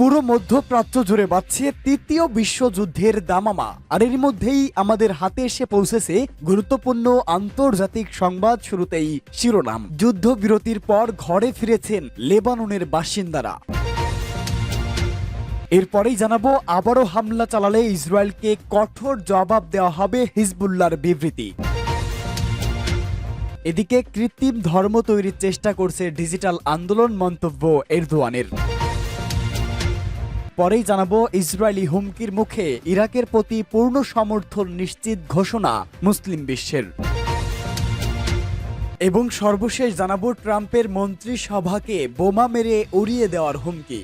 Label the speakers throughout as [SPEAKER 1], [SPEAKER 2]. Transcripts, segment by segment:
[SPEAKER 1] পুরো মধ্যপ্রাচ্য জুড়ে বাঁচছে তৃতীয় বিশ্বযুদ্ধের দামামা আর এর মধ্যেই আমাদের হাতে এসে পৌঁছেছে গুরুত্বপূর্ণ আন্তর্জাতিক সংবাদ শুরুতেই শিরোনাম যুদ্ধবিরতির পর ঘরে ফিরেছেন লেবাননের বাসিন্দারা এরপরেই জানাবো আবারও হামলা চালালে ইসরায়েলকে কঠোর জবাব দেওয়া হবে হিজবুল্লার বিবৃতি এদিকে কৃত্রিম ধর্ম তৈরির চেষ্টা করছে ডিজিটাল আন্দোলন মন্তব্য এরদোয়ানের পরেই জানাবো ইসরায়েলি হুমকির মুখে ইরাকের প্রতি পূর্ণ সমর্থন নিশ্চিত ঘোষণা মুসলিম বিশ্বের এবং সর্বশেষ জানাবো ট্রাম্পের মন্ত্রিসভাকে বোমা মেরে উড়িয়ে দেওয়ার হুমকি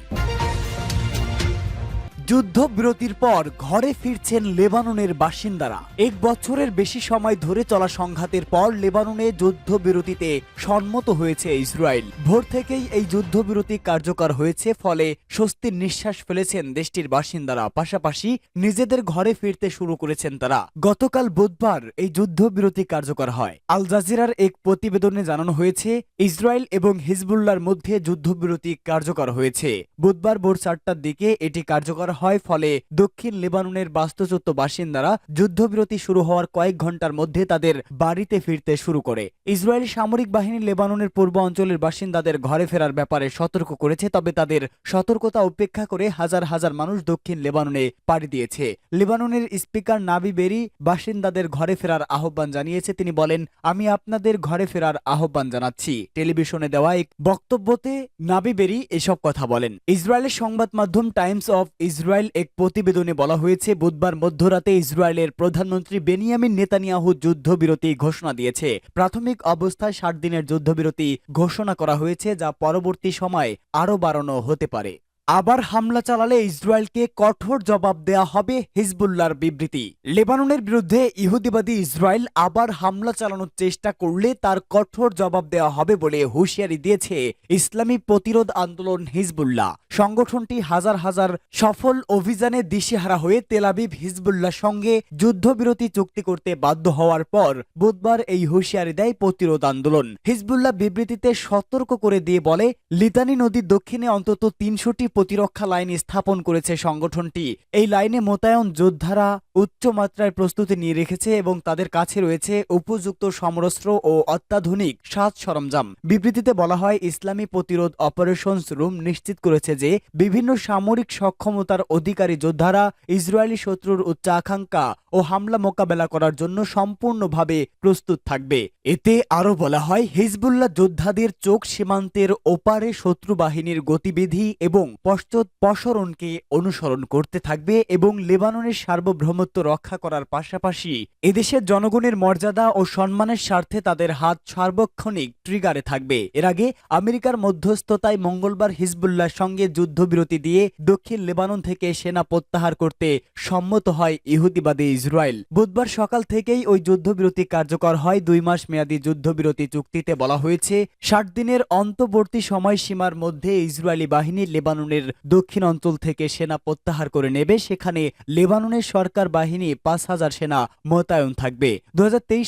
[SPEAKER 1] যুদ্ধবিরতির পর ঘরে ফিরছেন লেবাননের বাসিন্দারা এক বছরের বেশি সময় ধরে চলা সংঘাতের পর লেবাননে যুদ্ধবিরতিতে সম্মত হয়েছে ইসরায়েল ভোর থেকেই এই যুদ্ধবিরতি কার্যকর হয়েছে ফলে স্বস্তির নিঃশ্বাস ফেলেছেন দেশটির বাসিন্দারা পাশাপাশি নিজেদের ঘরে ফিরতে শুরু করেছেন তারা গতকাল বুধবার এই যুদ্ধবিরতি কার্যকর হয় আল জাজিরার এক প্রতিবেদনে জানানো হয়েছে ইসরায়েল এবং হিজবুল্লার মধ্যে যুদ্ধবিরতি কার্যকর হয়েছে বুধবার ভোর চারটার দিকে এটি কার্যকর হয় ফলে দক্ষিণ লেবাননের বাস্তুচ্যুত বাসিন্দারা যুদ্ধবিরতি শুরু হওয়ার কয়েক ঘন্টার মধ্যে তাদের বাড়িতে ফিরতে শুরু করে ইসরায়েলি সামরিক বাহিনী লেবাননের পূর্ব অঞ্চলের বাসিন্দাদের ঘরে ফেরার ব্যাপারে সতর্ক করেছে তবে তাদের সতর্কতা উপেক্ষা করে হাজার হাজার মানুষ দক্ষিণ লেবাননে পাড়ি দিয়েছে লেবাননের স্পিকার নাবি বেরি বাসিন্দাদের ঘরে ফেরার আহ্বান জানিয়েছে তিনি বলেন আমি আপনাদের ঘরে ফেরার আহ্বান জানাচ্ছি টেলিভিশনে দেওয়া এক বক্তব্যতে নাবি বেরি এসব কথা বলেন ইসরায়েলের সংবাদ মাধ্যম টাইমস অফ ইসরায়েল ইসরায়েল এক প্রতিবেদনে বলা হয়েছে বুধবার মধ্যরাতে ইসরায়েলের প্রধানমন্ত্রী বেনিয়ামিন নেতানিয়াহু যুদ্ধবিরতি ঘোষণা দিয়েছে প্রাথমিক অবস্থায় ষাট দিনের যুদ্ধবিরতি ঘোষণা করা হয়েছে যা পরবর্তী সময় আরও বাড়ানো হতে পারে আবার হামলা চালালে ইসরায়েলকে কঠোর জবাব দেয়া হবে হিজবুল্লার বিবৃতি লেবাননের বিরুদ্ধে ইহুদিবাদী ইসরায়েল আবার হামলা চালানোর চেষ্টা করলে তার কঠোর জবাব দেয়া হবে বলে হুঁশিয়ারি দিয়েছে ইসলামী প্রতিরোধ আন্দোলন হিজবুল্লাহ সংগঠনটি হাজার হাজার সফল অভিযানে দিশেহারা হয়ে তেলাবিব হিজবুল্লাহ সঙ্গে যুদ্ধবিরতি চুক্তি করতে বাধ্য হওয়ার পর বুধবার এই হুঁশিয়ারি দেয় প্রতিরোধ আন্দোলন হিজবুল্লাহ বিবৃতিতে সতর্ক করে দিয়ে বলে লিতানি নদীর দক্ষিণে অন্তত তিনশোটি প্রতিরক্ষা লাইন স্থাপন করেছে সংগঠনটি এই লাইনে মোতায়েন যোদ্ধারা উচ্চমাত্রায় প্রস্তুতি নিয়ে রেখেছে এবং তাদের কাছে রয়েছে উপযুক্ত সমরস্ত্র ও অত্যাধুনিক সাজ সরঞ্জাম বিবৃতিতে বলা হয় ইসলামী প্রতিরোধ অপারেশনস রুম নিশ্চিত করেছে যে বিভিন্ন সামরিক সক্ষমতার অধিকারী যোদ্ধারা ইসরায়েলি শত্রুর উচ্চাকাঙ্ক্ষা ও হামলা মোকাবেলা করার জন্য সম্পূর্ণভাবে প্রস্তুত থাকবে এতে আরও বলা হয় হিজবুল্লাহ যোদ্ধাদের চোখ সীমান্তের ওপারে শত্রু বাহিনীর গতিবিধি এবং পশ্চৎপসরণকে অনুসরণ করতে থাকবে এবং লেবাননের সার্বভৌমত্ব রক্ষা করার পাশাপাশি এদেশের জনগণের মর্যাদা ও সম্মানের স্বার্থে তাদের হাত সার্বক্ষণিক ট্রিগারে থাকবে এর আগে আমেরিকার মধ্যস্থতায় মঙ্গলবার হিজবুল্লাহর সঙ্গে যুদ্ধবিরতি দিয়ে দক্ষিণ লেবানন থেকে সেনা প্রত্যাহার করতে সম্মত হয় ইহুদিবাদী ইসরায়েল বুধবার সকাল থেকেই ওই যুদ্ধবিরতি কার্যকর হয় দুই মাস মেয়াদী যুদ্ধবিরতি চুক্তিতে বলা হয়েছে ষাট দিনের অন্তবর্তী সময়সীমার মধ্যে ইসরায়েলি বাহিনী লেবানন লেবাননের দক্ষিণ অঞ্চল থেকে সেনা প্রত্যাহার করে নেবে সেখানে লেবাননের সরকার বাহিনী পাঁচ হাজার সেনা মোতায়েন থাকবে দু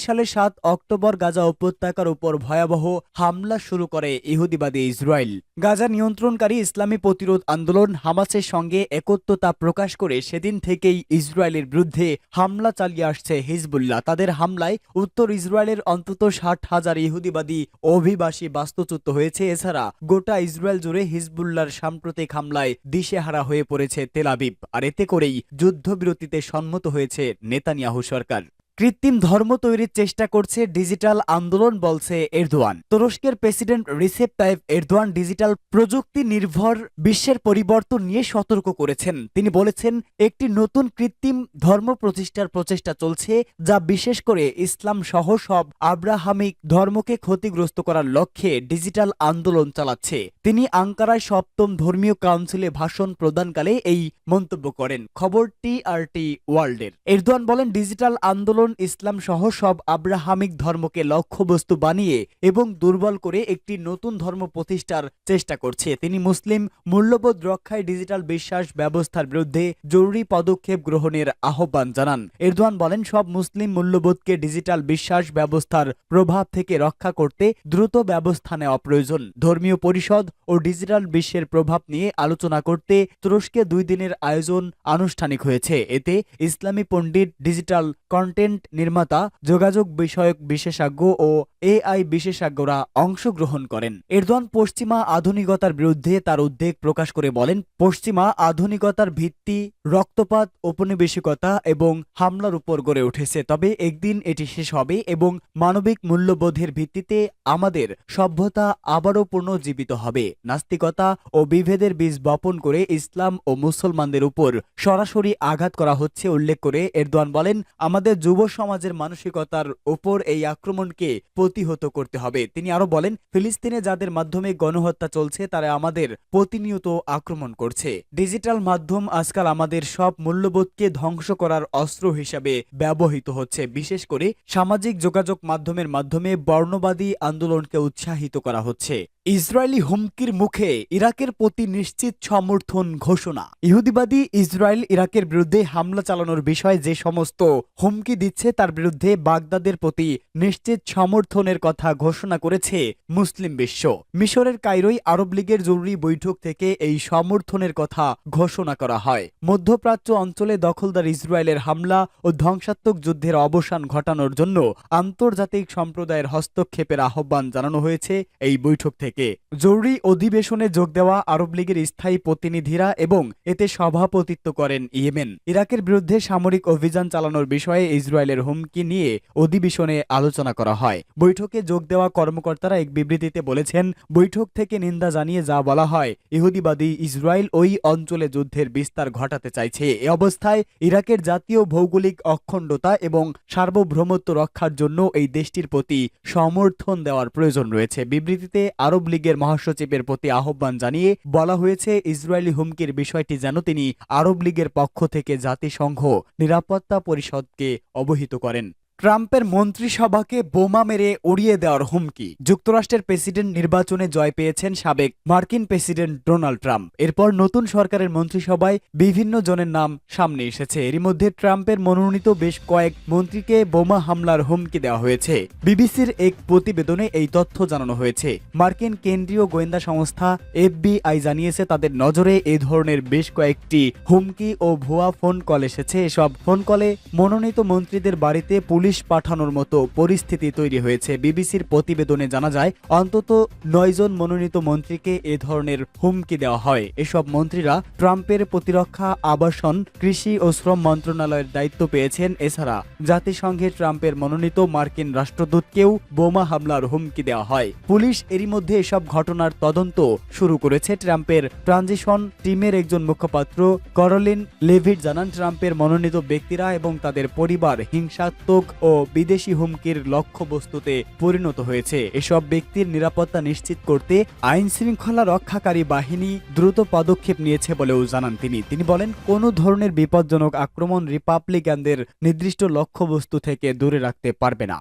[SPEAKER 1] সালে সাত অক্টোবর গাজা উপত্যকার উপর ভয়াবহ হামলা শুরু করে ইহুদিবাদী ইসরায়েল গাজা নিয়ন্ত্রণকারী ইসলামী প্রতিরোধ আন্দোলন হামাসের সঙ্গে একত্রতা প্রকাশ করে সেদিন থেকেই ইসরায়েলের বিরুদ্ধে হামলা চালিয়ে আসছে হিজবুল্লাহ তাদের হামলায় উত্তর ইসরায়েলের অন্তত ষাট হাজার ইহুদিবাদী অভিবাসী বাস্তুচ্যুত হয়েছে এছাড়া গোটা ইসরায়েল জুড়ে হিজবুল্লার সাম্প্রতিক হামলায় দিশেহারা হয়ে পড়েছে তেলাবিব আর এতে করেই যুদ্ধবিরতিতে সম্মত হয়েছে নেতানিয়াহু সরকার কৃত্রিম ধর্ম তৈরির চেষ্টা করছে ডিজিটাল আন্দোলন বলছে এরদোয়ান তুরস্কের president Recep Tayyip Erdogan digital প্রযুক্তি নির্ভর বিশ্বের পরিবর্তন নিয়ে সতর্ক করেছেন তিনি বলেছেন একটি নতুন কৃত্রিম ধর্ম প্রতিষ্ঠার প্রচেষ্টা চলছে যা বিশেষ করে ইসলাম সহ সব আব্রাহামিক ধর্মকে ক্ষতিগ্রস্ত করার লক্ষ্যে ডিজিটাল আন্দোলন চালাচ্ছে তিনি আঙ্কারায় সপ্তম ধর্মীয় কাউন্সিলে ভাষণ প্রদানকালে এই মন্তব্য করেন খবর টি আর টি ওয়ার্ল্ডের এরদোয়ান বলেন ডিজিটাল আন্দোলন আন্দোলন ইসলাম সহ সব আব্রাহামিক ধর্মকে লক্ষ্যবস্তু বানিয়ে এবং দুর্বল করে একটি নতুন ধর্ম প্রতিষ্ঠার চেষ্টা করছে তিনি মুসলিম মূল্যবোধ রক্ষায় ডিজিটাল বিশ্বাস ব্যবস্থার বিরুদ্ধে জরুরি পদক্ষেপ গ্রহণের আহ্বান জানান এরদোয়ান বলেন সব মুসলিম মূল্যবোধকে ডিজিটাল বিশ্বাস ব্যবস্থার প্রভাব থেকে রক্ষা করতে দ্রুত ব্যবস্থা নেওয়া প্রয়োজন ধর্মীয় পরিষদ ও ডিজিটাল বিশ্বের প্রভাব নিয়ে আলোচনা করতে তুরস্কে দুই দিনের আয়োজন আনুষ্ঠানিক হয়েছে এতে ইসলামী পণ্ডিত ডিজিটাল কন্টেন্ট কন্টেন্ট নির্মাতা যোগাযোগ বিষয়ক বিশেষজ্ঞ ও এআই বিশেষজ্ঞরা অংশগ্রহণ করেন এরদোয়ান পশ্চিমা আধুনিকতার বিরুদ্ধে তার উদ্বেগ প্রকাশ করে বলেন পশ্চিমা আধুনিকতার ভিত্তি রক্তপাত উপনিবেশিকতা এবং হামলার উপর গড়ে উঠেছে তবে একদিন এটি শেষ হবে এবং মানবিক মূল্যবোধের ভিত্তিতে আমাদের সভ্যতা আবারও পুনর্জীবিত হবে নাস্তিকতা ও বিভেদের বীজ বপন করে ইসলাম ও মুসলমানদের উপর সরাসরি আঘাত করা হচ্ছে উল্লেখ করে এরদোয়ান বলেন আমাদের যুব সমাজের মানসিকতার উপর এই আক্রমণকে প্রতিহত করতে হবে তিনি আরো বলেন ফিলিস্তিনে যাদের মাধ্যমে গণহত্যা চলছে তারা আমাদের প্রতিনিয়ত আক্রমণ করছে ডিজিটাল মাধ্যম আজকাল আমাদের সব মূল্যবোধকে ধ্বংস করার অস্ত্র হিসাবে ব্যবহৃত হচ্ছে বিশেষ করে সামাজিক যোগাযোগ মাধ্যমের মাধ্যমে বর্ণবাদী আন্দোলনকে উৎসাহিত করা হচ্ছে ইসরায়েলি হুমকির মুখে ইরাকের প্রতি নিশ্চিত সমর্থন ঘোষণা ইহুদিবাদী ইসরায়েল ইরাকের বিরুদ্ধে হামলা চালানোর বিষয়ে যে সমস্ত হুমকি দিচ্ছে তার বিরুদ্ধে বাগদাদের প্রতি নিশ্চিত সমর্থনের কথা ঘোষণা করেছে মুসলিম বিশ্ব মিশরের কায়রোই আরব লীগের জরুরি বৈঠক থেকে এই সমর্থনের কথা ঘোষণা করা হয় মধ্যপ্রাচ্য অঞ্চলে দখলদার ইসরায়েলের হামলা ও ধ্বংসাত্মক যুদ্ধের অবসান ঘটানোর জন্য আন্তর্জাতিক সম্প্রদায়ের হস্তক্ষেপের আহ্বান জানানো হয়েছে এই বৈঠক থেকে থেকে জরুরি অধিবেশনে যোগ দেওয়া আরব লীগের স্থায়ী প্রতিনিধিরা এবং এতে সভাপতিত্ব করেন ইয়েমেন ইরাকের বিরুদ্ধে সামরিক অভিযান চালানোর বিষয়ে ইসরায়েলের হুমকি নিয়ে অধিবেশনে আলোচনা করা হয় বৈঠকে যোগ দেওয়া কর্মকর্তারা এক বিবৃতিতে বলেছেন বৈঠক থেকে নিন্দা জানিয়ে যা বলা হয় ইহুদিবাদী ইসরায়েল ওই অঞ্চলে যুদ্ধের বিস্তার ঘটাতে চাইছে এ অবস্থায় ইরাকের জাতীয় ভৌগোলিক অখণ্ডতা এবং সার্বভৌমত্ব রক্ষার জন্য এই দেশটির প্রতি সমর্থন দেওয়ার প্রয়োজন রয়েছে বিবৃতিতে আরও আরব লীগের মহাসচিবের প্রতি আহ্বান জানিয়ে বলা হয়েছে ইসরায়েলি হুমকির বিষয়টি যেন তিনি আরব লীগের পক্ষ থেকে জাতিসংঘ নিরাপত্তা পরিষদকে অবহিত করেন ট্রাম্পের মন্ত্রিসভাকে বোমা মেরে উড়িয়ে দেওয়ার হুমকি যুক্তরাষ্ট্রের প্রেসিডেন্ট নির্বাচনে জয় পেয়েছেন সাবেক মার্কিন প্রেসিডেন্ট ডোনাল্ড ট্রাম্প এরপর নতুন সরকারের মন্ত্রিসভায় বিভিন্ন জনের নাম সামনে এসেছে এরই মধ্যে ট্রাম্পের মনোনীত বেশ কয়েক মন্ত্রীকে বোমা হামলার হুমকি দেওয়া হয়েছে বিবিসির এক প্রতিবেদনে এই তথ্য জানানো হয়েছে মার্কিন কেন্দ্রীয় গোয়েন্দা সংস্থা এফবিআই জানিয়েছে তাদের নজরে এ ধরনের বেশ কয়েকটি হুমকি ও ভুয়া ফোন কল এসেছে এসব ফোন কলে মনোনীত মন্ত্রীদের বাড়িতে পুলিশ পুলিশ পাঠানোর মতো পরিস্থিতি তৈরি হয়েছে বিবিসির প্রতিবেদনে জানা যায় অন্তত নয়জন মনোনীত মন্ত্রীকে এ ধরনের হুমকি দেওয়া হয় এসব মন্ত্রীরা ট্রাম্পের প্রতিরক্ষা আবাসন কৃষি ও শ্রম মন্ত্রণালয়ের দায়িত্ব পেয়েছেন এছাড়া জাতিসংঘে ট্রাম্পের মনোনীত মার্কিন রাষ্ট্রদূতকেও বোমা হামলার হুমকি দেওয়া হয় পুলিশ এরই মধ্যে এসব ঘটনার তদন্ত শুরু করেছে ট্রাম্পের ট্রানজিশন টিমের একজন মুখপাত্র করলিন লেভিট জানান ট্রাম্পের মনোনীত ব্যক্তিরা এবং তাদের পরিবার হিংসাত্মক ও বিদেশি হুমকির লক্ষ্যবস্তুতে পরিণত হয়েছে এসব ব্যক্তির নিরাপত্তা নিশ্চিত করতে আইন শৃঙ্খলা রক্ষাকারী বাহিনী দ্রুত পদক্ষেপ নিয়েছে বলেও জানান তিনি তিনি বলেন কোনো ধরনের বিপজ্জনক আক্রমণ রিপাবলিকানদের নির্দিষ্ট লক্ষ্যবস্তু থেকে দূরে রাখতে পারবে না